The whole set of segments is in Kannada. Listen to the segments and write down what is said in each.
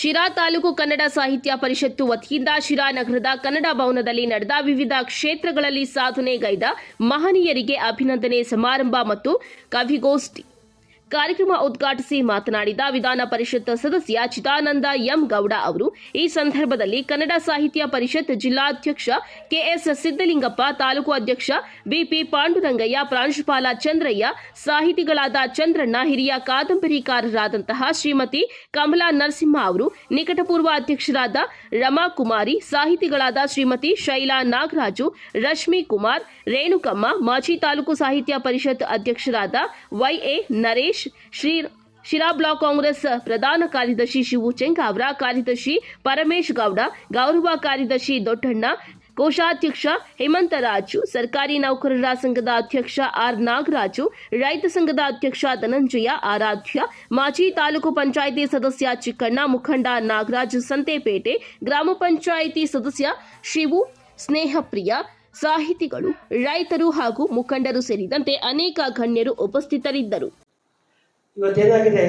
ಶಿರಾ ತಾಲೂಕು ಕನ್ನಡ ಸಾಹಿತ್ಯ ಪರಿಷತ್ತು ವತಿಯಿಂದ ಶಿರಾ ನಗರದ ಕನ್ನಡ ಭವನದಲ್ಲಿ ನಡೆದ ವಿವಿಧ ಕ್ಷೇತ್ರಗಳಲ್ಲಿ ಸಾಧನೆಗೈದ ಮಹನೀಯರಿಗೆ ಅಭಿನಂದನೆ ಸಮಾರಂಭ ಮತ್ತು ಕವಿಗೋಷ್ಠಿ. ಕಾರ್ಯಕ್ರಮ ಉದ್ಘಾಟಿಸಿ ಮಾತನಾಡಿದ ವಿಧಾನ ಪರಿಷತ್ ಸದಸ್ಯ ಚಿದಾನಂದ ಎಂ ಗೌಡ ಅವರು, ಈ ಸಂದರ್ಭದಲ್ಲಿ ಕನ್ನಡ ಸಾಹಿತ್ಯ ಪರಿಷತ್ ಜಿಲ್ಲಾಧ್ಯಕ್ಷ ಕೆಎಸ್ ಸಿದ್ದಲಿಂಗಪ್ಪ ತಾಲೂಕು ಅಧ್ಯಕ್ಷ ಬಿಪಿ ಪಾಂಡುರಂಗಯ್ಯ, ಪ್ರಾಂಶುಪಾಲ ಚಂದ್ರಯ್ಯ, ಸಾಹಿತಿಗಳಾದ ಚಂದ್ರಣ್ಣ, ಹಿರಿಯ ಕಾದಂಬರಿಕಾರರಾದಂತಹ ಶ್ರೀಮತಿ ಕಮಲಾ ನರಸಿಂಹ ಅವರು, ನಿಕಟಪೂರ್ವ ಅಧ್ಯಕ್ಷರಾದ ರಮಾಕುಮಾರಿ, ಸಾಹಿತಿಗಳಾದ ಶ್ರೀಮತಿ ಶೈಲಾ ನಾಗರಾಜು, ರಶ್ಮಿ ಕುಮಾರ್, ರೇಣುಕಮ್ಮ, ಮಾಜಿ ತಾಲೂಕು ಸಾಹಿತ್ಯ ಪರಿಷತ್ ಅಧ್ಯಕ್ಷರಾದ Y A Naresh Shri Sira block Congress ಪ್ರಧಾನ ಕಾರ್ಯದರ್ಶಿ ಶಿವು ಚೆಂಗಾವ್ರ ಕಾರ್ಯದರ್ಶಿ ಪರಮೇಶ್ ಗೌಡ, ಗೌರವ ಕಾರ್ಯದರ್ಶಿ ದೊಡ್ಡಣ್ಣ, ಕೋಶಾಧ್ಯಕ್ಷ ಹೇಮಂತರಾಜು, ಸರ್ಕಾರಿ ನೌಕರರ ಸಂಘದ ಅಧ್ಯಕ್ಷ ಆರ್ ನಾಗರಾಜು, ರೈತ ಸಂಘದ ಅಧ್ಯಕ್ಷ ಧನಂಜಯ, ಆರಾಧ್ಯ, ಮಾಜಿ ತಾಲೂಕು ಪಂಚಾಯಿತಿ ಸದಸ್ಯ ಚಿಕ್ಕಣ್ಣ, ಮುಖಂಡ ನಾಗರಾಜ್ ಸಂತೆಪೇಟೆ, ಗ್ರಾಮ ಪಂಚಾಯಿತಿ ಸದಸ್ಯ ಶಿವು, ಸ್ನೇಹಪ್ರಿಯ, ಸಾಹಿತಿಗಳು, ರೈತರು ಹಾಗೂ ಮುಖಂಡರು ಸೇರಿದಂತೆ ಅನೇಕ ಗಣ್ಯರು ಉಪಸ್ಥಿತರಿದ್ದರು. ಇವತ್ತೇನಾಗಿದೆ,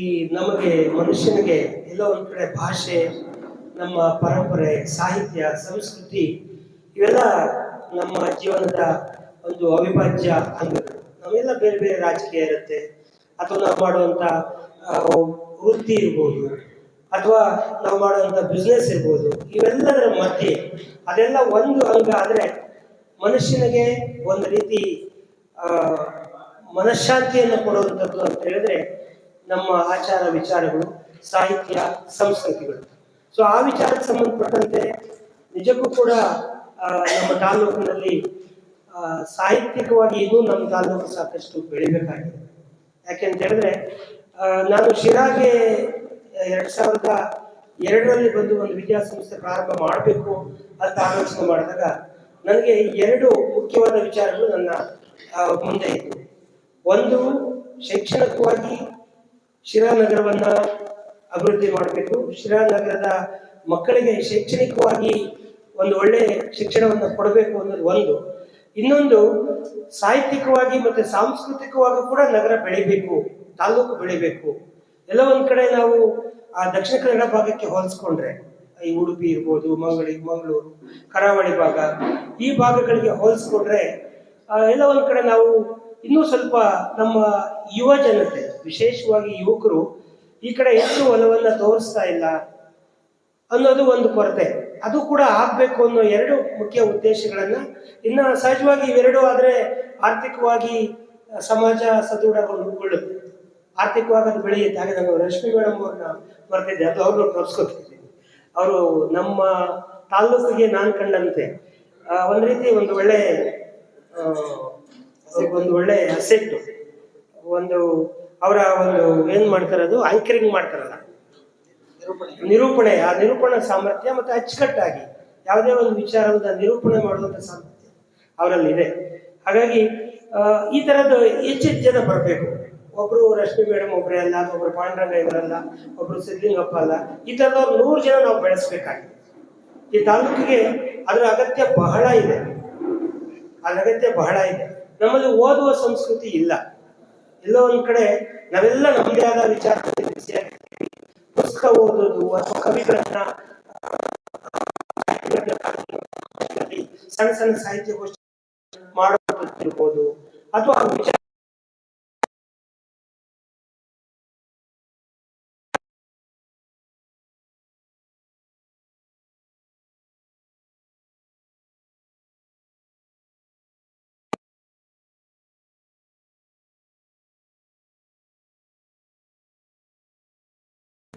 ಈ ನಮಗೆ ಮನುಷ್ಯನಿಗೆ ಎಲ್ಲೋ ಒಂದು ಕಡೆ ಭಾಷೆ, ನಮ್ಮ ಪರಂಪರೆ, ಸಾಹಿತ್ಯ, ಸಂಸ್ಕೃತಿ, ಇವೆಲ್ಲ ನಮ್ಮ ಜೀವನದ ಒಂದು ಅವಿಭಾಜ್ಯ ಅಂಗಗಳು ನಾವೆಲ್ಲ ಬೇರೆ ಬೇರೆ ರಾಜಕೀಯ ಇರುತ್ತೆ. ಅಥವಾ ನಾವು ಮಾಡುವಂಥ ವೃತ್ತಿ ಇರ್ಬೋದು, ಅಥವಾ ನಾವು ಮಾಡುವಂಥ ಬಿಸ್ನೆಸ್ ಇರ್ಬೋದು, ಇವೆಲ್ಲದರ ಮಧ್ಯೆ ಅದೆಲ್ಲ ಒಂದು ಅಂಗ ಆದರೆ ಮನುಷ್ಯನಿಗೆ ಒಂದು ರೀತಿ ಮನಃಶಾಂತಿಯನ್ನು ಕೊಡುವಂಥದ್ದು ಅಂತ ಹೇಳಿದ್ರೆ ನಮ್ಮ ಆಚಾರ ವಿಚಾರಗಳು, ಸಾಹಿತ್ಯ, ಸಂಸ್ಕೃತಿಗಳು. ಸೊ ಆ ವಿಚಾರಕ್ಕೆ ಸಂಬಂಧಪಟ್ಟಂತೆ ನಿಜಕ್ಕೂ ಕೂಡ ನಮ್ಮ ತಾಲೂಕಿನಲ್ಲಿ ಸಾಹಿತ್ಯಿಕವಾಗಿ ಇನ್ನೂ ನಮ್ಮ ತಾಲೂಕು ಸಾಕಷ್ಟು ಬೆಳಿಬೇಕಾಗಿದೆ. ಯಾಕೆಂತ ಹೇಳಿದ್ರೆ ನಾನು ಶಿರಾಗೆ ಎರಡ್ ಸಾವಿರದ ಎರಡರಲ್ಲಿ ಬಂದು ಒಂದು ವಿದ್ಯಾಸಂಸ್ಥೆ ಪ್ರಾರಂಭ ಮಾಡಬೇಕು ಅಂತ ಆಲೋಚನೆ ಮಾಡಿದಾಗ, ನನಗೆ ಎರಡು ಮುಖ್ಯವಾದ ವಿಚಾರಗಳು ನನ್ನ ಮುಂದೆ ಇತ್ತು ಒಂದು ಶೈಕ್ಷಣಿಕವಾಗಿ ಶಿರಾ ನಗರವನ್ನ ಅಭಿವೃದ್ಧಿ ಮಾಡಬೇಕು. ಶಿರಾನಗರದ ಮಕ್ಕಳಿಗೆ ಶೈಕ್ಷಣಿಕವಾಗಿ ಒಂದು ಒಳ್ಳೆ ಶಿಕ್ಷಣವನ್ನು ಕೊಡಬೇಕು ಅನ್ನೋದು ಒಂದು. ಇನ್ನೊಂದು, ಸಾಹಿತ್ಯಿಕವಾಗಿ ಮತ್ತೆ ಸಾಂಸ್ಕೃತಿಕವಾಗಿ ಕೂಡ ನಗರ ಬೆಳಿಬೇಕು, ತಾಲೂಕು ಬೆಳಿಬೇಕು. ಎಲ್ಲ ಒಂದ್ ಕಡೆ ನಾವು ಆ ದಕ್ಷಿಣ ಕನ್ನಡ ಭಾಗಕ್ಕೆ ಹೋಲಿಸ್ಕೊಂಡ್ರೆ, ಈ ಉಡುಪಿ ಇರ್ಬೋದು, ಮಂಗಳಿ, ಮಂಗಳೂರು, ಕರಾವಳಿ ಭಾಗ, ಈ ಭಾಗಗಳಿಗೆ ಹೋಲಿಸ್ಕೊಂಡ್ರೆ ಎಲ್ಲ ಒಂದ್ ಕಡೆ ನಾವು ಇನ್ನೂ ಸ್ವಲ್ಪ ನಮ್ಮ ಯುವ ಜನತೆ, ವಿಶೇಷವಾಗಿ ಯುವಕರು, ಈ ಕಡೆ ಹೆಚ್ಚು ಒಲವನ್ನು ತೋರಿಸ್ತಾ ಇಲ್ಲ ಅನ್ನೋದು ಒಂದು ಕೊರತೆ. ಅದು ಕೂಡ ಆಗಬೇಕು ಅನ್ನೋ ಎರಡು ಮುಖ್ಯ ಉದ್ದೇಶಗಳನ್ನು ಇನ್ನು ಸಹಜವಾಗಿ ಇವೆರಡು ಆದರೆ ಆರ್ಥಿಕವಾಗಿ ಸಮಾಜ ಸದೃಢಗೊಳ್ಳುತ್ತೆ. ಆರ್ಥಿಕವಾಗಿ ಅದು ಬೆಳೆಯುತ್ತೆ. ಹಾಗೆ ನಾನು ರಶ್ಮಿ ಮೇಡಮ್ ಅವ್ರನ್ನ ಬರ್ತಿದ್ದೆ ಅದು ಅವರು ಕಲ್ಸ್ಕೊತಿದ್ದೀನಿ ಅವರು ನಮ್ಮ ತಾಲೂಕಿಗೆ ನಾನು ಕಂಡಂತೆ. ಒಂದು ರೀತಿ ಒಂದು ಒಳ್ಳೆ ಒಂದು ಒಳ್ಳೆ ಅಸೆಟ್ ಒಂದು, ಅವರ ಒಂದು ಏನ್ ಮಾಡ್ತಾರದು ಆಂಕರಿಂಗ್ ಮಾಡ್ತಾರಲ್ಲ. ನಿರೂಪಣೆ, ಆ ನಿರೂಪಣಾ ಸಾಮರ್ಥ್ಯ ಮತ್ತೆ ಅಚ್ಚುಕಟ್ಟಾಗಿ ಯಾವುದೇ ಒಂದು ವಿಚಾರವನ್ನ ನಿರೂಪಣೆ ಮಾಡುವಂತ ಸಾಮರ್ಥ್ಯ ಅವರಲ್ಲಿ ಇದೆ ಹಾಗಾಗಿ ಈ ತರದ್ದು ಹೆಚ್ಚೆಚ್ಚು ಜನ ಬರಬೇಕು. ಒಬ್ರು ರಶ್ಮಿ ಮೇಡಮ್ ಒಬ್ರೇ ಅಲ್ಲ ಒಬ್ರು ಪಾಂಡ್ರಂಗ ಇವರಲ್ಲ, ಒಬ್ರು ಸಿದ್ಲಿಂಗಪ್ಪ ಅಲ್ಲ, ಈ ತರದ ನೂರು ಜನ ನಾವು ಬೆಳೆಸ್ಬೇಕಾಗಿದೆ ಈ ತಾಲೂಕಿಗೆ ಅದರ ಅಗತ್ಯ ಬಹಳ ಇದೆ. ಅದರ ಅಗತ್ಯ ಬಹಳ ಇದೆ. ನಮ್ಮಲ್ಲಿ ಓದುವ ಸಂಸ್ಕೃತಿ ಇಲ್ಲ ಎಲ್ಲೋ ಒಂದ್ ಕಡೆ ನಾವೆಲ್ಲ ನಮ್ಮದೇ ಆದ ವಿಚಾರ. ಪುಸ್ತಕ ಓದೋದು ಅಥವಾ ಕವಿಗಳನ್ನ ಸಣ್ಣ ಸಣ್ಣ ಸಾಹಿತ್ಯ ಗೋಷ್ಠಿ ಮಾಡೋದಿರ್ಬೋದು ಅಥವಾ ವಿಚಾರ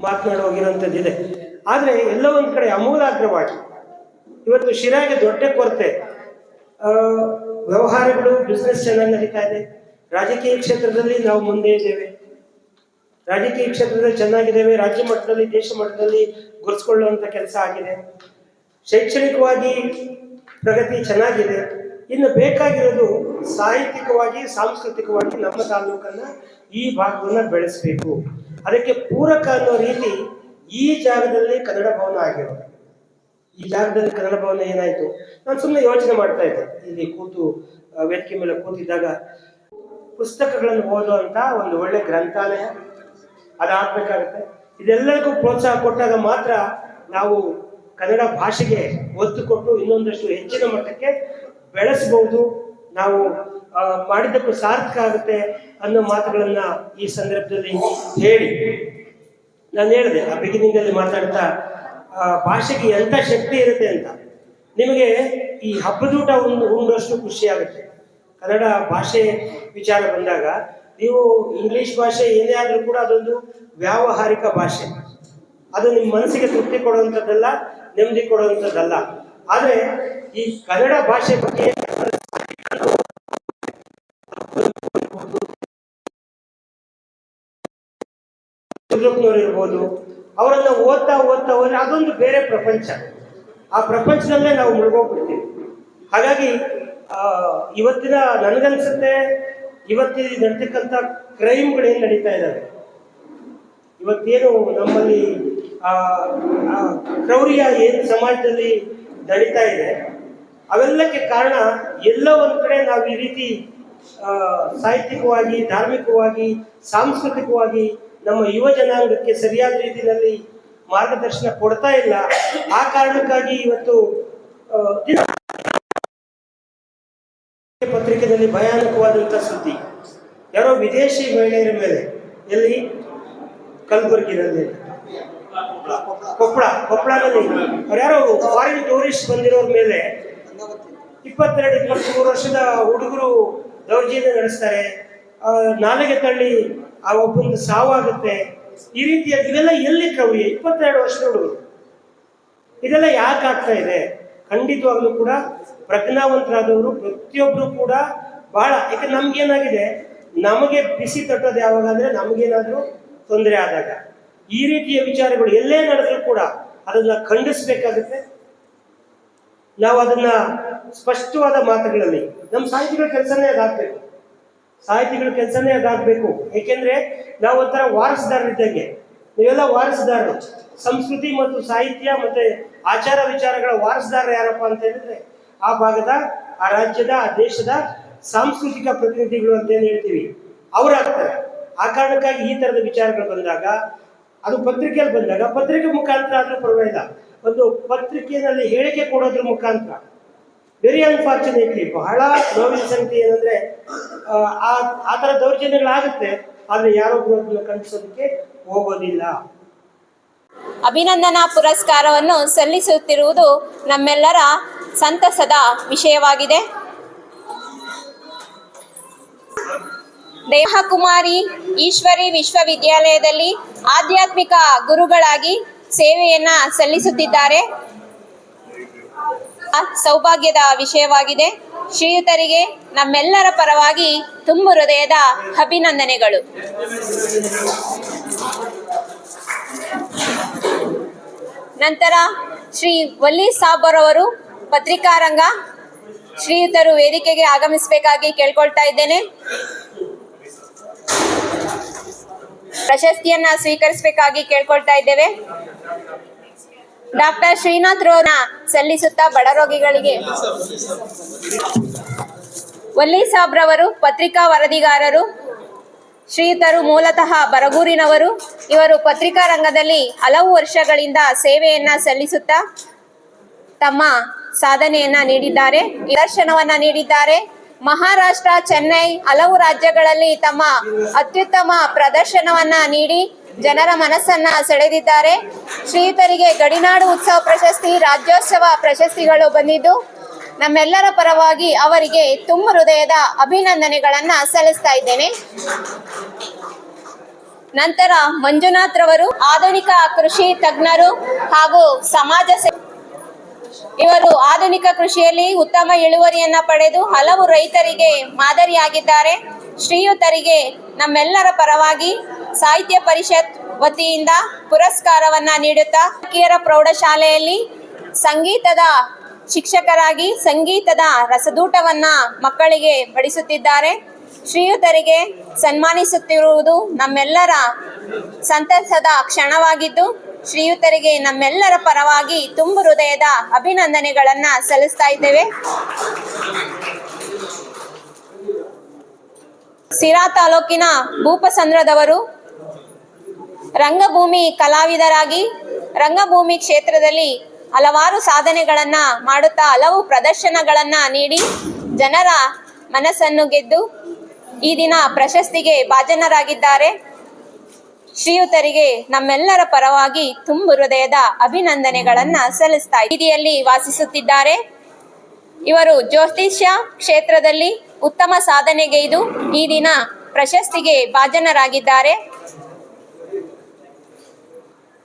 ಮಾತನಾಡಿ ಇದೆ. ಆದರೆ ಎಲ್ಲ ಒಂದು ಕಡೆ ಅಮೂಲಾಗ್ರವಾಗಿ ಇವತ್ತು ಶಿರಾಗೆ ದೊಡ್ಡ ಕೊರತೆ. ವ್ಯವಹಾರಗಳು ಬಿಸ್ನೆಸ್ ಚೆನ್ನಾಗಿ ನಡೀತಾ ಇದೆ. ರಾಜಕೀಯ ಕ್ಷೇತ್ರದಲ್ಲಿ ನಾವು ಮುಂದೆ ಇದ್ದೇವೆ. ರಾಜಕೀಯ ಕ್ಷೇತ್ರದಲ್ಲಿ ಚೆನ್ನಾಗಿದ್ದೇವೆ. ರಾಜ್ಯ ಮಟ್ಟದಲ್ಲಿ, ದೇಶ ಮಟ್ಟದಲ್ಲಿ ಗುರುಸ್ಕೊಳ್ಳುವಂಥ ಕೆಲಸ ಆಗಿದೆ. ಶೈಕ್ಷಣಿಕವಾಗಿ ಪ್ರಗತಿ ಚೆನ್ನಾಗಿದೆ. ಇನ್ನು ಬೇಕಾಗಿರೋದು ಸಾಹಿತ್ಯಿಕವಾಗಿ, ಸಾಂಸ್ಕೃತಿಕವಾಗಿ ನಮ್ಮ ತಾಲೂಕನ್ನು ಈ ಭಾಗವನ್ನು ಬೆಳೆಸಬೇಕು. ಅದಕ್ಕೆ ಪೂರಕ ಅನ್ನೋ ರೀತಿ ಈ ಜಾಗದಲ್ಲಿ ಕನ್ನಡ ಭವನ ಆಗಿರೋದು. ಈ ಜಾಗದಲ್ಲಿ ಕನ್ನಡ ಭವನ ಏನಾಯ್ತು? ನಾನು ಸುಮ್ಮನೆ ಯೋಚನೆ ಮಾಡ್ತಾ ಇದ್ದೆ. ಇಲ್ಲಿ ಕೂತು ವೇದಿಕೆ ಮೇಲೆ ಕೂತಿದ್ದಾಗ ಪುಸ್ತಕಗಳನ್ನು ಓದುವಂತ ಒಂದು ಒಳ್ಳೆ ಗ್ರಂಥಾಲಯ ಅದಾಗಬೇಕಾಗುತ್ತೆ. ಇದೆಲ್ಲರಿಗೂ ಪ್ರೋತ್ಸಾಹ ಕೊಟ್ಟಾಗ ಮಾತ್ರ ನಾವು ಕನ್ನಡ ಭಾಷೆಗೆ ಒತ್ತು ಕೊಟ್ಟು ಇನ್ನೊಂದಷ್ಟು ಹೆಚ್ಚಿನ ಮಟ್ಟಕ್ಕೆ ಬೆಳೆಸಬಹುದು ನಾವು ಮಾಡಿದ್ದಕ್ಕೂ ಸಾರ್ಥಕ ಆಗುತ್ತೆ ಅನ್ನೋ ಮಾತುಗಳನ್ನ ಈ ಸಂದರ್ಭದಲ್ಲಿ ಹೇಳಿ. ನಾನು ಹೇಳಿದೆ, ಆ ಬಿಗಿನಿಂಗ್ ಅಲ್ಲಿ ಮಾತಾಡ್ತಾ ಭಾಷೆಗೆ ಎಂಥ ಶಕ್ತಿ ಇರುತ್ತೆ ಅಂತ. ನಿಮಗೆ ಈ ಹಬ್ಬದೂಟ ಒಂದು ಉಂಡಷ್ಟು ಖುಷಿ ಆಗುತ್ತೆ. ಕನ್ನಡ ಭಾಷೆ ವಿಚಾರ ಬಂದಾಗ, ನೀವು ಇಂಗ್ಲಿಷ್ ಭಾಷೆ ಏನೇ ಆದರೂ ಕೂಡ ಅದೊಂದು ವ್ಯಾವಹಾರಿಕ ಭಾಷೆ. ಅದು ನಿಮ್ಮ ಮನಸ್ಸಿಗೆ ತೃಪ್ತಿ ಕೊಡುವಂಥದ್ದಲ್ಲ, ನೆಮ್ಮದಿ ಕೊಡುವಂಥದ್ದಲ್ಲ. ಆದರೆ ಈ ಕನ್ನಡ ಭಾಷೆ ಬಗ್ಗೆ ಕುದ್ರಪ್ಪನವ್ರು ಇರ್ಬೋದು ಅವರನ್ನ ಓದ್ತಾ ಓದ್ತಾ ಹೋದ್ರೆ ಅದೊಂದು ಬೇರೆ ಪ್ರಪಂಚ. ಆ ಪ್ರಪಂಚದಲ್ಲೇ ನಾವು ಮುಳುಗೋಗ್ಬಿಡ್ತೀವಿ. ಹಾಗಾಗಿ ಇವತ್ತಿನ ನನಗನ್ಸುತ್ತೆ ಇವತ್ತಿನ ನಡೀತಕ್ಕಂಥ ಕ್ರೈಮ್ಗಳೇನು ನಡೀತಾ ಇದ್ದಾವೆ ಇವತ್ತೇನು ನಮ್ಮಲ್ಲಿ ಆ, ಕ್ರೌರ್ಯ ಏನು ಸಮಾಜದಲ್ಲಿ ನಡೀತಾ ಇದೆ ಅವೆಲ್ಲಕ್ಕೆ ಕಾರಣ ಎಲ್ಲ ಒಂದು ಕಡೆ ನಾವು ಈ ರೀತಿ ಸಾಹಿತ್ಯಿಕವಾಗಿ ಧಾರ್ಮಿಕವಾಗಿ ಸಾಂಸ್ಕೃತಿಕವಾಗಿ ನಮ್ಮ ಯುವ ಜನಾಂಗಕ್ಕೆ ಸರಿಯಾದ ರೀತಿಯಲ್ಲಿ ಮಾರ್ಗದರ್ಶನ ಕೊಡ್ತಾ ಇಲ್ಲ. ಆ ಕಾರಣಕ್ಕಾಗಿ ಇವತ್ತು ಪತ್ರಿಕೆಯಲ್ಲಿ ಭಯಾನಕವಾದಂಥ ಸುದ್ದಿ. ಯಾರೋ ವಿದೇಶಿ ಮಹಿಳೆಯರ ಮೇಲೆ, ಎಲ್ಲಿ? ಕಲಬುರಗಿನಲ್ಲಿ. ಕೊಪ್ಪಳ ಕೊಪ್ಪಳದಲ್ಲಿ ಅವ್ರು ಯಾರೋ ಫಾರಿನ್ ಟೂರಿಸ್ಟ್ ಬಂದಿರೋರ ಮೇಲೆ ಇಪ್ಪತ್ತೆರಡು ಇಪ್ಪತ್ತ್ಮೂರು ವರ್ಷದ ಹುಡುಗರು ದೌರ್ಜನ್ಯ ನಡೆಸ್ತಾರೆ. ನಾಲೆಗೆ ತಳ್ಳಿ ಆ ಒಬ್ಬಂದು ಸಾವಾಗುತ್ತೆ. ಈ ರೀತಿಯ ಇದೆಲ್ಲ ಎಲ್ಲಿ ಕ್ರೌರ್ಯ ಇಪ್ಪತ್ತೆರಡು ವರ್ಷದ ಹುಡುಗರು ಇದೆಲ್ಲ ಯಾಕೆ ಆಗ್ತಾ ಇದೆ? ಖಂಡಿತವಾಗ್ಲೂ ಕೂಡ ಪ್ರಜ್ಞಾವಂತರಾದವರು ಪ್ರತಿಯೊಬ್ಬರು ಕೂಡ ಬಹಳ, ಯಾಕೆ ನಮ್ಗೇನಾಗಿದೆ? ನಮಗೆ ಬಿಸಿ ತಟ್ಟೋದು ಯಾವಾಗ ಅಂದ್ರೆ ನಮಗೇನಾದ್ರೂ ತೊಂದರೆ ಆದಾಗ. ಈ ರೀತಿಯ ವಿಚಾರಗಳು ಎಲ್ಲೇ ನಡೆದ್ರು ಕೂಡ ಅದನ್ನ ಖಂಡಿಸ್ಬೇಕಾಗುತ್ತೆ. ನಾವು ಅದನ್ನ ಸ್ಪಷ್ಟವಾದ ಮಾತುಗಳಲ್ಲಿ, ನಮ್ಮ ಸಾಹಿತಿಗಳ ಕೆಲಸನೇ ಅದಾಗಬೇಕು. ಸಾಹಿತಿಗಳ ಕೆಲಸನೇ ಅದಾಗಬೇಕು. ಏಕೆಂದ್ರೆ ನಾವು ಒಂಥರ ವಾರಸದಾರರಿದ್ದಂಗೆ ನೀವೆಲ್ಲ ವಾರಸುದಾರರು. ಸಂಸ್ಕೃತಿ ಮತ್ತು ಸಾಹಿತ್ಯ ಮತ್ತೆ ಆಚಾರ ವಿಚಾರಗಳ ವಾರಸುದಾರರು ಯಾರಪ್ಪ ಅಂತ ಹೇಳಿದ್ರೆ ಆ ಭಾಗದ, ಆ ರಾಜ್ಯದ, ಆ ದೇಶದ ಸಾಂಸ್ಕೃತಿಕ ಪ್ರತಿನಿಧಿಗಳು ಅಂತ ಏನು ಹೇಳ್ತೀವಿ? ಅವರಾಗ್ತಾರೆ ಆ ಕಾರಣಕ್ಕಾಗಿ ಈ ತರದ ವಿಚಾರಗಳು ಬಂದಾಗ, ಅದು ಪತ್ರಿಕೆಯಲ್ಲಿ ಬಂದಾಗ, ಪತ್ರಿಕೆ ಮುಖಾಂತರ ಆದರೂ ಪರವಾಗಿಲ್ಲ. ಒಂದು ಪತ್ರಿಕೆಯಲ್ಲಿ ಹೇಳಿಕೆ ಕೊಡೋದ್ರ ಮುಖಾಂತರ ವೆರಿ ಅನ್ಫಾರ್ಚುನೇಟ್ಲಿ ಬಹಳ ನೋವಿನ ಸಂಗತಿ ಏನಂದ್ರೆ ಆ, ಥರ ದೌರ್ಜನ್ಯಗಳಾಗುತ್ತೆ ಆದರೆ ಅದನ್ನ ಕಲ್ಪಿಸೋದಕ್ಕೆ ಹೋಗೋದಿಲ್ಲ. ಅಭಿನಂದನಾ ಪುರಸ್ಕಾರವನ್ನು ಸಲ್ಲಿಸುತ್ತಿರುವುದು ನಮ್ಮೆಲ್ಲರ ಸಂತಸದ ವಿಷಯವಾಗಿದೆ. ದೇಹಕುಮಾರಿ ಈಶ್ವರಿ ವಿಶ್ವವಿದ್ಯಾಲಯದಲ್ಲಿ ಆಧ್ಯಾತ್ಮಿಕ ಗುರುಗಳಾಗಿ ಸೇವೆಯನ್ನ ಸಲ್ಲಿಸುತ್ತಿದ್ದಾರೆ. ಸೌಭಾಗ್ಯದ ವಿಷಯವಾಗಿದೆ. ಶ್ರೀಯುತರಿಗೆ ನಮ್ಮೆಲ್ಲರ ಪರವಾಗಿ ತುಂಬು ಹೃದಯದ ಅಭಿನಂದನೆಗಳು. ನಂತರ ಶ್ರೀ ವಲ್ಲಿ ಸಾಬರ್ ಅವರು ಪತ್ರಿಕಾರಂಗ ಶ್ರೀಯುತರು ವೇದಿಕೆಗೆ ಆಗಮಿಸಬೇಕಾಗಿ ಕೇಳ್ಕೊಳ್ತಾ ಇದ್ದೇನೆ. ಪ್ರಶಸ್ತಿಯನ್ನ ಸ್ವೀಕರಿಸಬೇಕಾಗಿ ಕೇಳ್ಕೊಳ್ತಾ ಇದ್ದೇವೆ. ಡಾಕ್ಟರ್ ಶ್ರೀನಾಥ್ ರೋನ ಸಲ್ಲಿಸುತ್ತಾ ಬಡ ರೋಗಿಗಳಿಗೆ. ವಲ್ಲಿ ಸಾಬ್ರವರು, ಪತ್ರಿಕಾ ವರದಿಗಾರರು, ಶ್ರೀಯುತರು ಮೂಲತಃ ಬರಗೂರಿನವರು. ಇವರು ಪತ್ರಿಕಾ ರಂಗದಲ್ಲಿ ಹಲವು ವರ್ಷಗಳಿಂದ ಸೇವೆಯನ್ನ ಸಲ್ಲಿಸುತ್ತಾ ತಮ್ಮ ಸಾಧನೆಯನ್ನ ನೀಡಿದ್ದಾರೆ, ನಿದರ್ಶನವನ್ನ ನೀಡಿದ್ದಾರೆ. ಮಹಾರಾಷ್ಟ್ರ, ಚೆನ್ನೈ ಹಲವು ರಾಜ್ಯಗಳಲ್ಲಿ ತಮ್ಮ ಅತ್ಯುತ್ತಮ ಪ್ರದರ್ಶನವನ್ನ ನೀಡಿ ಜನರ ಮನಸ್ಸನ್ನ ಸೆಳೆದಿದ್ದಾರೆ. ಶ್ರೀಯುತರಿಗೆ ಗಡಿನಾಡು ಉತ್ಸವ ಪ್ರಶಸ್ತಿ, ರಾಜ್ಯೋತ್ಸವ ಪ್ರಶಸ್ತಿಗಳು ಬಂದಿದ್ದು, ನಮ್ಮೆಲ್ಲರ ಪರವಾಗಿ ಅವರಿಗೆ ತುಂಬ ಹೃದಯದ ಅಭಿನಂದನೆಗಳನ್ನ ಸಲ್ಲಿಸ್ತಾ ಇದ್ದೇನೆ. ನಂತರ ಮಂಜುನಾಥ್ ರವರು ಆಧುನಿಕ ಕೃಷಿ ತಜ್ಞರು ಹಾಗೂ ಸಮಾಜ ಇವರು ಆಧುನಿಕ ಕೃಷಿಯಲ್ಲಿ ಉತ್ತಮ ಇಳುವರಿಯನ್ನ ಪಡೆದು ಹಲವು ರೈತರಿಗೆ ಮಾದರಿಯಾಗಿದ್ದಾರೆ. ಶ್ರೀಯುತರಿಗೆ ನಮ್ಮೆಲ್ಲರ ಪರವಾಗಿ ಸಾಹಿತ್ಯ ಪರಿಷತ್ ವತಿಯಿಂದ ಪುರಸ್ಕಾರವನ್ನ ನೀಡುತ್ತಾ ಕಿಯರ ಪ್ರೌಢಶಾಲೆಯಲ್ಲಿ ಸಂಗೀತದ ಶಿಕ್ಷಕರಾಗಿ ಸಂಗೀತದ ರಸದೂಟವನ್ನ ಮಕ್ಕಳಿಗೆ ಬಡಿಸುತ್ತಿದ್ದಾರೆ. ಶ್ರೀಯುತರಿಗೆ ಸನ್ಮಾನಿಸುತ್ತಿರುವುದು ನಮ್ಮೆಲ್ಲರ ಸಂತಸದ ಕ್ಷಣವಾಗಿದ್ದು, ಶ್ರೀಯುತರಿಗೆ ನಮ್ಮೆಲ್ಲರ ಪರವಾಗಿ ತುಂಬು ಹೃದಯದ ಅಭಿನಂದನೆಗಳನ್ನ ಸಲ್ಲಿಸ್ತಾ ಇದ್ದೇವೆ. ಸಿರಾ ತಾಲೂಕಿನ ಭೂಪಸಂದ್ರದವರು ರಂಗಭೂಮಿ ಕಲಾವಿದರಾಗಿ ರಂಗಭೂಮಿ ಕ್ಷೇತ್ರದಲ್ಲಿ ಹಲವಾರು ಸಾಧನೆಗಳನ್ನ ಮಾಡುತ್ತಾ ಹಲವು ಪ್ರದರ್ಶನಗಳನ್ನ ನೀಡಿ ಜನರ ಮನಸ್ಸನ್ನು ಗೆದ್ದು ಈ ದಿನ ಪ್ರಶಸ್ತಿಗೆ ಭಾಜನರಾಗಿದ್ದಾರೆ. ಶ್ರೀಯುತರಿಗೆ ನಮ್ಮೆಲ್ಲರ ಪರವಾಗಿ ತುಂಬು ಹೃದಯದ ಅಭಿನಂದನೆಗಳನ್ನ ಸಲ್ಲಿಸ್ತಾ ಬೀದಿಯಲ್ಲಿ ವಾಸಿಸುತ್ತಿದ್ದಾರೆ. ಇವರು ಜ್ಯೋತಿಷ್ಯ ಕ್ಷೇತ್ರದಲ್ಲಿ ಉತ್ತಮ ಸಾಧನೆಗೈದು ಈ ದಿನ ಪ್ರಶಸ್ತಿಗೆ ಭಾಜನರಾಗಿದ್ದಾರೆ.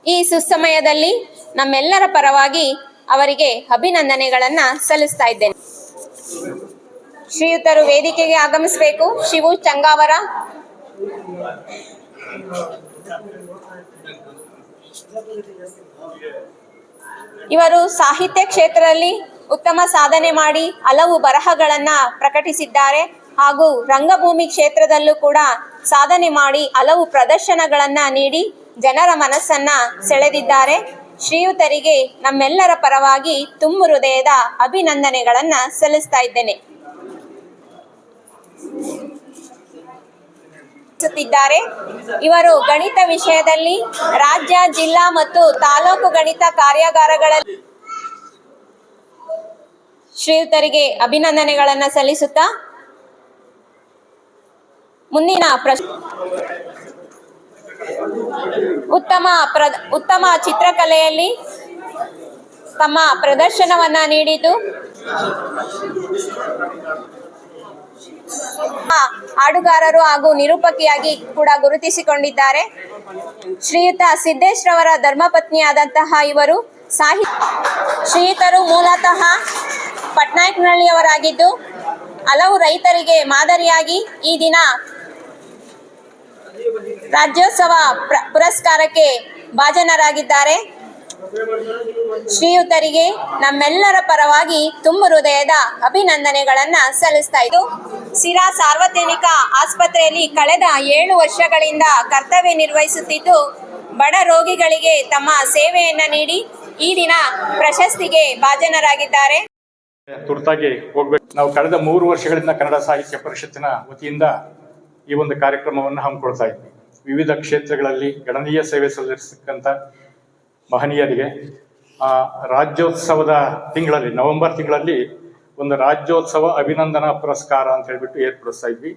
ಈ ಸುಸಮಯದಲ್ಲಿ ನಮ್ಮೆಲ್ಲರ ಪರವಾಗಿ ಅವರಿಗೆ ಅಭಿನಂದನೆಗಳನ್ನ ಸಲ್ಲಿಸ್ತಾ ಇದ್ದೇನೆ. ಶ್ರೀಯುತರು ವೇದಿಕೆಗೆ ಆಗಮಿಸಬೇಕು. ಶಿವು ಚಂಗಾವರ. ಇವರು ಸಾಹಿತ್ಯ ಕ್ಷೇತ್ರದಲ್ಲಿ ಉತ್ತಮ ಸಾಧನೆ ಮಾಡಿ ಹಲವು ಬರಹಗಳನ್ನ ಪ್ರಕಟಿಸಿದ್ದಾರೆ. ಹಾಗೂ ರಂಗಭೂಮಿ ಕ್ಷೇತ್ರದಲ್ಲೂ ಕೂಡ ಸಾಧನೆ ಮಾಡಿ ಹಲವು ಪ್ರದರ್ಶನಗಳನ್ನ ನೀಡಿ ಜನರ ಮನಸ್ಸನ್ನ ಸೆಳೆದಿದ್ದಾರೆ. ಶ್ರೀಯುತರಿಗೆ ನಮ್ಮೆಲ್ಲರ ಪರವಾಗಿ ತುಂಬು ಹೃದಯದ ಅಭಿನಂದನೆಗಳನ್ನ ಸಲ್ಲಿಸ್ತಾ ಇದ್ದೇನೆ. ಇವರು ಗಣಿತ ವಿಷಯದಲ್ಲಿ ರಾಜ್ಯ, ಜಿಲ್ಲಾ ಮತ್ತು ತಾಲೂಕು ಗಣಿತ ಕಾರ್ಯಾಗಾರಗಳಲ್ಲಿ ಶ್ರೀಯುತರಿಗೆ ಅಭಿನಂದನೆಗಳನ್ನ ಸಲ್ಲಿಸುತ್ತಾ ಮುಂದಿನ ಪ್ರಶ್ನೆ ಉತ್ತಮ ಪ್ರ ಉತ್ತಮ ಚಿತ್ರಕಲೆಯಲ್ಲಿ ತಮ್ಮ ಪ್ರದರ್ಶನವನ್ನ ಆ, ಹಾಡುಗಾರರು ಹಾಗೂ ನಿರೂಪಕಿಯಾಗಿ ಕೂಡ ಗುರುತಿಸಿಕೊಂಡಿದ್ದಾರೆ. ಶ್ರೀಯುತ ಸಿದ್ದೇಶ್ ರವರ ಧರ್ಮಪತ್ನಿಯಾದಂತಹ ಇವರು ಸಾಹಿತ್ಯ ಶ್ರೀಯುತರು ಮೂಲತಃ ಪಟ್ನಾಯಕ್ನಹಳ್ಳಿಯವರಾಗಿದ್ದು ಹಲವು ರೈತರಿಗೆ ಮಾದರಿಯಾಗಿ ಈ ದಿನ ರಾಜ್ಯೋತ್ಸವ ಪ್ರ- ಪುರಸ್ಕಾರಕ್ಕೆ ಭಾಜನರಾಗಿದ್ದಾರೆ. ಶ್ರೀಯುತರಿಗೆ ನಮ್ಮೆಲ್ಲರ ಪರವಾಗಿ ತುಂಬು ಹೃದಯದ ಅಭಿನಂದನೆಗಳನ್ನ ಸಲ್ಲಿಸ್ತಾ ಇದ್ದು, ಸಿರಾ ಸಾರ್ವಜನಿಕ ಆಸ್ಪತ್ರೆಯಲ್ಲಿ ಕಳೆದ ಏಳು ವರ್ಷಗಳಿಂದ ಕರ್ತವ್ಯ ನಿರ್ವಹಿಸುತ್ತಿದ್ದು, ಬಡ ರೋಗಿಗಳಿಗೆ ತಮ್ಮ ಸೇವೆಯನ್ನ ನೀಡಿ ಈ ದಿನ ಪ್ರಶಸ್ತಿಗೆ ಭಾಜನರಾಗಿದ್ದಾರೆ. ತುರ್ತಾಗಿ ಹೋಗ್ಬೇಕು. ನಾವು ಕಳೆದ ಮೂರು ವರ್ಷಗಳಿಂದ ಕನ್ನಡ ಸಾಹಿತ್ಯ ಪರಿಷತ್ತಿನ ವತಿಯಿಂದ ಈ ಒಂದು ಕಾರ್ಯಕ್ರಮವನ್ನು ಹಮ್ಮಿಕೊಳ್ತಾ ಇದ್ವಿ. ವಿವಿಧ ಕ್ಷೇತ್ರಗಳಲ್ಲಿ ಗಣನೀಯ ಸೇವೆ ಸಲ್ಲಿಸತಕ್ಕಂಥ ಮಹನೀಯರಿಗೆ ಆ, ರಾಜ್ಯೋತ್ಸವದ ತಿಂಗಳಲ್ಲಿ ನವೆಂಬರ್ ತಿಂಗಳಲ್ಲಿ ಒಂದು ರಾಜ್ಯೋತ್ಸವ ಅಭಿನಂದನಾ ಪುರಸ್ಕಾರ ಅಂತ ಹೇಳ್ಬಿಟ್ಟು ಏರ್ಪಡಿಸ್ತಾ ಇದ್ವಿ.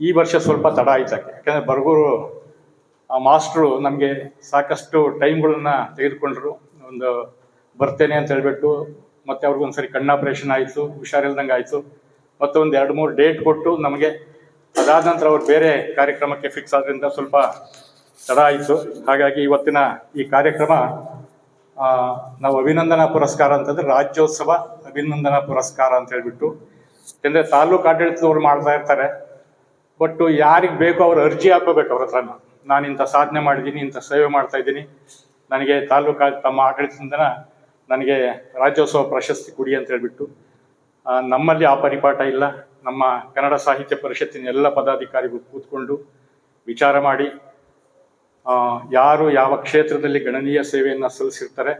ಈ ವರ್ಷ ಸ್ವಲ್ಪ ತಡ ಆಯ್ತಕ್ಕೆ ಯಾಕಂದರೆ ಬರಗೂರು ಆ ಮಾಸ್ಟ್ರು ನಮಗೆ ಸಾಕಷ್ಟು ಟೈಮ್ಗಳನ್ನ ತೆಗೆದುಕೊಂಡ್ರು. ಒಂದು ಬರ್ತೇನೆ ಅಂತ ಹೇಳ್ಬಿಟ್ಟು ಮತ್ತೆ ಅವ್ರಿಗೊಂದ್ಸರಿ ಕಣ್ಣು ಆಪರೇಷನ್ ಆಯಿತು ಹುಷಾರಿಲ್ದಂಗೆ ಆಯಿತು ಮತ್ತು ಒಂದು ಎರಡು ಮೂರು ಡೇಟ್ ಕೊಟ್ಟು ನಮಗೆ ಅದಾದ ನಂತರ ಅವ್ರು ಬೇರೆ ಕಾರ್ಯಕ್ರಮಕ್ಕೆ ಫಿಕ್ಸ್ ಆದ್ರಿಂದ ಸ್ವಲ್ಪ ತಡ ಆಯಿತು. ಹಾಗಾಗಿ ಇವತ್ತಿನ ಈ ಕಾರ್ಯಕ್ರಮ ನಾವು ಅಭಿನಂದನಾ ಪುರಸ್ಕಾರ ಅಂತಂದ್ರೆ ರಾಜ್ಯೋತ್ಸವ ಅಭಿನಂದನಾ ಪುರಸ್ಕಾರ ಅಂತ ಹೇಳ್ಬಿಟ್ಟು. ಯಾಕಂದರೆ ತಾಲೂಕು ಆಡಳಿತದವ್ರು ಮಾಡ್ತಾ ಇರ್ತಾರೆ. ಬಟ್ ಯಾರಿಗೆ ಬೇಕೋ ಅವ್ರು ಅರ್ಜಿ ಹಾಕೋಬೇಕು ಅವ್ರ ಹತ್ರ ನಾನು ಇಂಥ ಸಾಧನೆ ಮಾಡಿದ್ದೀನಿ ಇಂಥ ಸೇವೆ ಮಾಡ್ತಾ ಇದ್ದೀನಿ. ನನಗೆ ತಾಲೂಕು ತಮ್ಮ ಆಡಳಿತದಿಂದ ನನಗೆ ರಾಜ್ಯೋತ್ಸವ ಪ್ರಶಸ್ತಿ ಕೊಡಿ ಅಂತ ಹೇಳ್ಬಿಟ್ಟು. ನಮ್ಮಲ್ಲಿ ಆ ಪರಿಪಾಠ ಇಲ್ಲ. ನಮ್ಮ ಕನ್ನಡ ಸಾಹಿತ್ಯ ಪರಿಷತ್ತಿನ ಎಲ್ಲ ಪದಾಧಿಕಾರಿಗಳು ಕೂತ್ಕೊಂಡು ವಿಚಾರ ಮಾಡಿ ಯಾರು ಯಾವ ಕ್ಷೇತ್ರದಲ್ಲಿ ಗಣನೀಯ ಸೇವೆಯನ್ನು ಸಲ್ಲಿಸಿರ್ತಾರೆ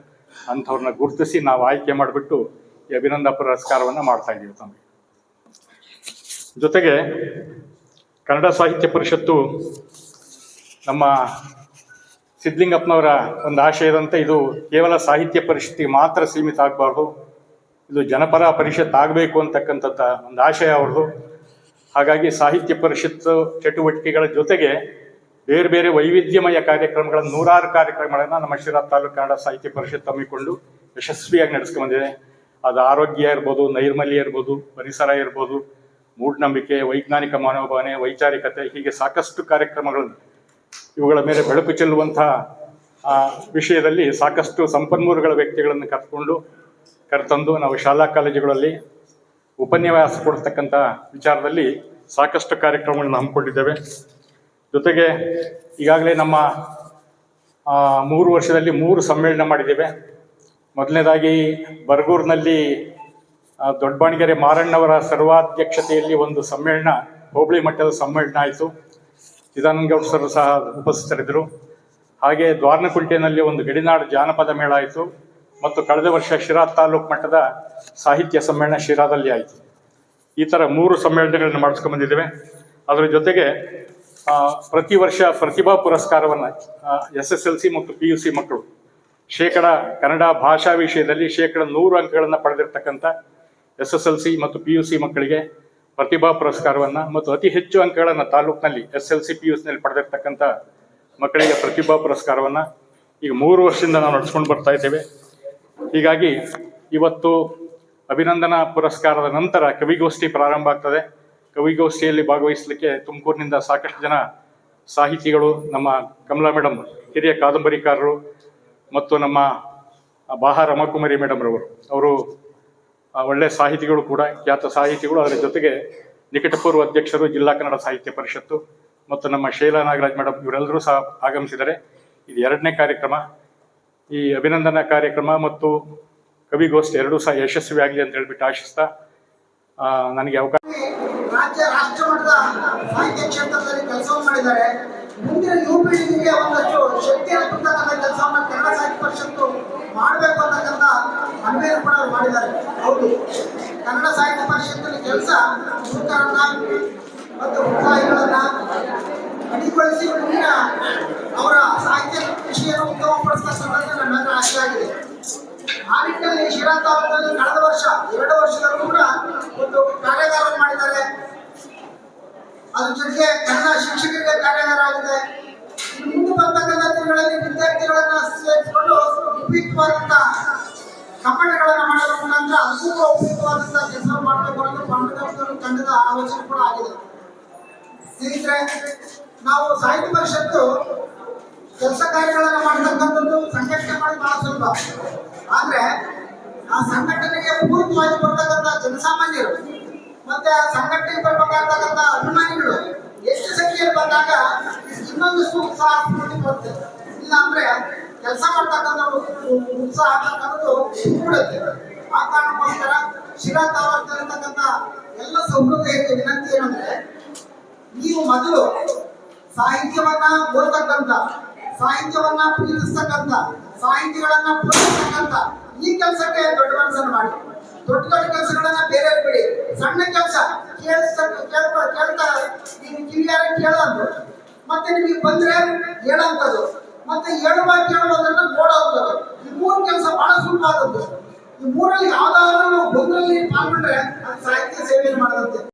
ಅಂಥವ್ರನ್ನ ಗುರುತಿಸಿ ನಾವು ಆಯ್ಕೆ ಮಾಡಿಬಿಟ್ಟು ಈ ಅಭಿನಂದ ಪುರಸ್ಕಾರವನ್ನು ಮಾಡ್ತಾ ಇದ್ದೀವಿ ತಮಗೆ ಜೊತೆಗೆ ಕನ್ನಡ ಸಾಹಿತ್ಯ ಪರಿಷತ್ತು ನಮ್ಮ ಸಿದ್ಲಿಂಗಪ್ಪನವರ ಒಂದು ಆಶಯದಂತೆ ಇದು ಕೇವಲ ಸಾಹಿತ್ಯ ಪರಿಷತ್ತಿಗೆ ಮಾತ್ರ ಸೀಮಿತ ಆಗಬಾರ್ದು. ಇದು ಜನಪರ ಪರಿಷತ್ ಆಗಬೇಕು ಅಂತಕ್ಕಂಥ ಒಂದು ಆಶಯ ಅವ್ರದ್ದು. ಹಾಗಾಗಿ ಸಾಹಿತ್ಯ ಪರಿಷತ್ತು ಚಟುವಟಿಕೆಗಳ ಜೊತೆಗೆ ಬೇರೆ ಬೇರೆ ವೈವಿಧ್ಯಮಯ ಕಾರ್ಯಕ್ರಮಗಳನ್ನು, ನೂರಾರು ಕಾರ್ಯಕ್ರಮಗಳನ್ನು ನಮ್ಮ ಶಿರಾ ತಾಲೂಕು ಕನ್ನಡ ಸಾಹಿತ್ಯ ಪರಿಷತ್ ಹಮ್ಮಿಕೊಂಡು ಯಶಸ್ವಿಯಾಗಿ ನಡೆಸ್ಕೊಂಡಿದೆ ಅದು ಆರೋಗ್ಯ ಇರ್ಬೋದು, ನೈರ್ಮಲ್ಯ ಇರ್ಬೋದು, ಪರಿಸರ ಇರ್ಬೋದು, ಮೂಢನಂಬಿಕೆ, ವೈಜ್ಞಾನಿಕ ಮನೋಭಾವನೆ, ವೈಚಾರಿಕತೆ, ಹೀಗೆ ಸಾಕಷ್ಟು ಕಾರ್ಯಕ್ರಮಗಳನ್ನು ಇವುಗಳ ಮೇಲೆ ಬೆಳಕು ಚೆಲ್ಲುವಂತಹ ವಿಷಯದಲ್ಲಿ ಸಾಕಷ್ಟು ಸಂಪನ್ಮೂಲಗಳ ವ್ಯಕ್ತಿಗಳನ್ನು ಕರೆದುಕೊಂಡು ಕರೆತಂದು ನಾವು ಶಾಲಾ ಕಾಲೇಜುಗಳಲ್ಲಿ ಉಪನ್ಯಾಸ ಕೊಡ್ತಕ್ಕಂಥ ವಿಚಾರದಲ್ಲಿ ಸಾಕಷ್ಟು ಕಾರ್ಯಕ್ರಮಗಳನ್ನು ಹಮ್ಮಿಕೊಂಡಿದ್ದೇವೆ. ಜೊತೆಗೆ ಈಗಾಗಲೇ ನಮ್ಮ ಮೂರು ವರ್ಷದಲ್ಲಿ ಮೂರು ಸಮ್ಮೇಳನ ಮಾಡಿದ್ದೇವೆ. ಮೊದಲನೇದಾಗಿ ಬರಗೂರಿನಲ್ಲಿ ದೊಡ್ಡಬಾಣಿಗೆರೆ ಮಾರಣ್ಣವರ ಸರ್ವಾಧ್ಯಕ್ಷತೆಯಲ್ಲಿ ಒಂದು ಸಮ್ಮೇಳನ, ಹೋಬಳಿ ಮಟ್ಟದ ಸಮ್ಮೇಳನ ಆಯಿತು. ಚಿದಾನಂದಗೌಡ ಸರ್ ಸಹ ಉಪಸ್ಥಿತರಿದ್ದರು. ಹಾಗೆ ದ್ವಾರನಕುಂಟೆನಲ್ಲಿ ಒಂದು ಗಡಿನಾಡು ಜಾನಪದ ಮೇಳ ಆಯಿತು. ಮತ್ತು ಕಳೆದ ವರ್ಷ ಶಿರಾ ತಾಲೂಕು ಮಟ್ಟದ ಸಾಹಿತ್ಯ ಸಮ್ಮೇಳನ ಶಿರಾದಲ್ಲಿ ಆಯಿತು. ಈ ಥರ ಮೂರು ಸಮ್ಮೇಳನಗಳನ್ನು ಮಾಡಿಸ್ಕೊಂಡು ಬಂದಿದ್ದೇವೆ ಅದರ ಜೊತೆಗೆ ಪ್ರತಿ ವರ್ಷ ಪ್ರತಿಭಾ ಪುರಸ್ಕಾರವನ್ನು ಎಸ್ ಎಸ್ ಎಲ್ ಸಿ ಮತ್ತು ಪಿ ಯು ಸಿ ಮಕ್ಕಳು, ಶೇಕಡ ಕನ್ನಡ ಭಾಷಾ ವಿಷಯದಲ್ಲಿ ಶೇಕಡ ನೂರು ಅಂಕಗಳನ್ನು ಪಡೆದಿರ್ತಕ್ಕಂಥ ಎಸ್ ಎಸ್ ಎಲ್ ಸಿ ಮತ್ತು ಪಿ ಯು ಸಿ ಮಕ್ಕಳಿಗೆ ಪ್ರತಿಭಾ ಪುರಸ್ಕಾರವನ್ನು ಮತ್ತು ಅತಿ ಹೆಚ್ಚು ಅಂಕಗಳನ್ನು ತಾಲೂಕಿನಲ್ಲಿ S L C, P U ಸಿನಲ್ಲಿ ಪಡೆದಿರ್ತಕ್ಕಂಥ ಮಕ್ಕಳಿಗೆ ಪ್ರತಿಭಾ ಪುರಸ್ಕಾರವನ್ನು ಈಗ ಮೂರು ವರ್ಷದಿಂದ ನಾವು ನಡೆಸ್ಕೊಂಡು ಬರ್ತಾ ಇದ್ದೇವೆ. ಹೀಗಾಗಿ ಇವತ್ತು ಅಭಿನಂದನಾ ಪುರಸ್ಕಾರದ ನಂತರ ಕವಿಗೋಷ್ಠಿ ಪ್ರಾರಂಭ ಆಗ್ತದೆ. ಕವಿಗೋಷ್ಠಿಯಲ್ಲಿ ಭಾಗವಹಿಸಲಿಕ್ಕೆ ತುಮಕೂರಿನಿಂದ ಸಾಕಷ್ಟು ಜನ ಸಾಹಿತಿಗಳು, ನಮ್ಮ ಕಮಲಾ ಮೇಡಮ್ ಹಿರಿಯ ಕಾದಂಬರಿಕಾರರು ಮತ್ತು ನಮ್ಮ ಬಾಹ ರಮಾಕುಮಾರಿ ಮೇಡಮ್ ರವರು. ಅವರು ಒಳ್ಳೆ ಸಾಹಿತಿಗಳು ಕೂಡ, ಖ್ಯಾತ ಸಾಹಿತಿಗಳು. ಅದರ ಜೊತೆಗೆ ನಿಕಟಪೂರ್ವ ಅಧ್ಯಕ್ಷರು ಜಿಲ್ಲಾ ಕನ್ನಡ ಸಾಹಿತ್ಯ ಪರಿಷತ್ತು ಮತ್ತು ನಮ್ಮ ಶೈಲಾ ನಾಗರಾಜ್ ಮೇಡಮ್ ಇವರೆಲ್ಲರೂ ಸಹ ಆಗಮಿಸಿದ್ದಾರೆ ಇದು ಎರಡನೇ ಕಾರ್ಯಕ್ರಮ. ಈ ಅಭಿನಂದನಾ ಕಾರ್ಯಕ್ರಮ ಮತ್ತು ಕವಿಗೋಷ್ಠಿ ಎರಡೂ ಸಹ ಯಶಸ್ವಿಯಾಗಲಿ ಅಂತ ಹೇಳ್ಬಿಟ್ಟು ಆಶಿಸ್ತಾ ನನಗೆ ಅವಕಾಶ ರಾಜ್ಯ ರಾಷ್ಟ್ರ ಮಟ್ಟದ ಸಾಹಿತ್ಯ ಕ್ಷೇತ್ರದಲ್ಲಿ ಕೆಲಸ ಮಾಡಿದ್ದಾರೆ. ಮುಂದಿನ ಯುವ ಪೀಳಿಗೆಗೆ ಒಂದಷ್ಟು ಶಕ್ತಿ ತುಂಬತಕ್ಕಂಥ ಕೆಲಸವನ್ನು ಕನ್ನಡ ಸಾಹಿತ್ಯ ಪರಿಷತ್ತು ಮಾಡಬೇಕು ಅಂತಕ್ಕಂಥ ಅನ್ವೇರ ಕೂಡ ಮಾಡಿದ್ದಾರೆ. ಹೌದು, ಕನ್ನಡ ಸಾಹಿತ್ಯ ಪರಿಷತ್ತಿನ ಕೆಲಸ ಮತ್ತು ಉತ್ಸಾಹಿಗಳನ್ನ ಅಡಿಗೊಳಿಸಿ ಮುಂದಿನ ಅವರ ಸಾಹಿತ್ಯ ಕೃಷಿಯನ್ನು ಉತ್ತಮಪಡಿಸಿದ ನನ್ನ ಆಶೆ ಆಗಿದೆ. ಆ ನಿಟ್ಟಿನಲ್ಲಿ ಶಿರಾ ತಾಲೂಕಿನಲ್ಲಿ ಕಳೆದ ವರ್ಷ, ಎರಡು ವರ್ಷದಲ್ಲೂ ಕೂಡ ಒಂದು ಕಾರ್ಯಾಗಾರ ಮಾಡಿದ್ದಾರೆ. ಅದ್ರ ಜೊತೆಗೆ ಕನ್ನಡ ಶಿಕ್ಷಕರಿಗೆ ಕಾರ್ಯಾಗಾರ ಆಗಿದೆ. ಮುಂದೆ ಬರ್ತಕ್ಕಂಥ ದಿನಗಳಲ್ಲಿ ವಿದ್ಯಾರ್ಥಿಗಳನ್ನ ಸೇರಿಸಿಕೊಂಡು ಉಪಯುಕ್ತವಾದಂತ ಕಮ್ಮಟಗಳನ್ನ ಮಾಡೋದ್ರ ಮುಖಾಂತರ ಅದಕ್ಕೂ ಕೂಡ ಉಪಯುಕ್ತವಾದಂತ ಕೆಲಸ ಮಾಡಬೇಕು ಅನ್ನೋದು ಪಂಡಿತ ತಂಡದ ಆಲೋಚನೆ ಕೂಡ ಆಗಿದೆ. ಸ್ನೇಹಿತರೆ ನಾವು ಸಾಹಿತ್ಯ ಪರಿಷತ್ತು ಕೆಲಸ ಕಾರ್ಯಗಳನ್ನು ಮಾಡ್ತಕ್ಕಂಥದ್ದು ಸಂಘಟನೆ ಮಾಡಿ ಬಹಳ ಸುಲಭ ಆದ್ರೆ ಆ ಸಂಘಟನೆಗೆ ಪೂರಕವಾಗಿ ಬರ್ತಕ್ಕಂಥ ಜನಸಾಮಾನ್ಯರು ಮತ್ತೆ ಆ ಸಂಘಟನೆ ಬರ್ಬೇಕಾಗ್ತಕ್ಕಂಥ ಅಭಿಮಾನಿಗಳು ಎಷ್ಟು ಸಂಖ್ಯೆಯಲ್ಲಿ ಬಂದಾಗ ಇನ್ನೊಂದು ಉತ್ಸಾಹ ಬರುತ್ತೆ ಇಲ್ಲ ಅಂದ್ರೆ ಕೆಲಸ ಮಾಡ್ತಕ್ಕಂಥ ಉತ್ಸಾಹ ಆಗತಕ್ಕಂಥದ್ದು ಕೂಡುತ್ತೆ ಆ ಕಾರಣಕ್ಕೋಸ್ಕರ ಶಿರಾ ತಾಲೂಕಿನಲ್ಲಿರ್ತಕ್ಕಂಥ ಎಲ್ಲ ಸಹೃದಯರಿಗೆ ವಿನಂತಿ ಏನಂದ್ರೆ, ನೀವು ಮೊದಲು ಸಾಹಿತ್ಯವನ್ನ ಓದ್ತಕ್ಕಂತ ಸಾಹಿತ್ಯವನ್ನ ಪ್ರೀತಿಸ್ತಕ್ಕಂತ ಸಾಹಿತಿಗಳನ್ನ ಪೂರೈಸ್ತಕ್ಕಂತ ಈ ಕೆಲಸಕ್ಕೆ ದೊಡ್ಡ ಮನಸ್ಸನ್ನು ಮಾಡಿ. ದೊಡ್ಡ ದೊಡ್ಡ ಕೆಲಸಗಳನ್ನ ಬೇರೆ ಬಿಡಿ. ಸಣ್ಣ ಕೆಲಸ ಕೇಳ್ತಾ ಕೇಳ್ತಾ ನೀವು ಕಿವಿಯಾರ ಕೇಳೋದು ಮತ್ತೆ ನಿಮಗೆ ಬಂದ್ರೆ ಹೇಳಂತದ್ದು ಮತ್ತೆ ಹೇಳುವ ಕೇಳುವುದನ್ನ ನೋಡೋಂಥದ್ದು. ಈ ಮೂರು ಕೆಲಸ ಬಹಳ ಸುಲಭ ಆದದ್ದು ಈ ಮೂರಲ್ಲಿ ಯಾವ್ದಾದ್ರು ಬಂದ್ರಲ್ಲಿ ಪಾಲ್ಗೊಂಡ್ರೆ ಅದು ಸಾಹಿತ್ಯ ಸೇವೆಯನ್ನು ಮಾಡದಂತೆ.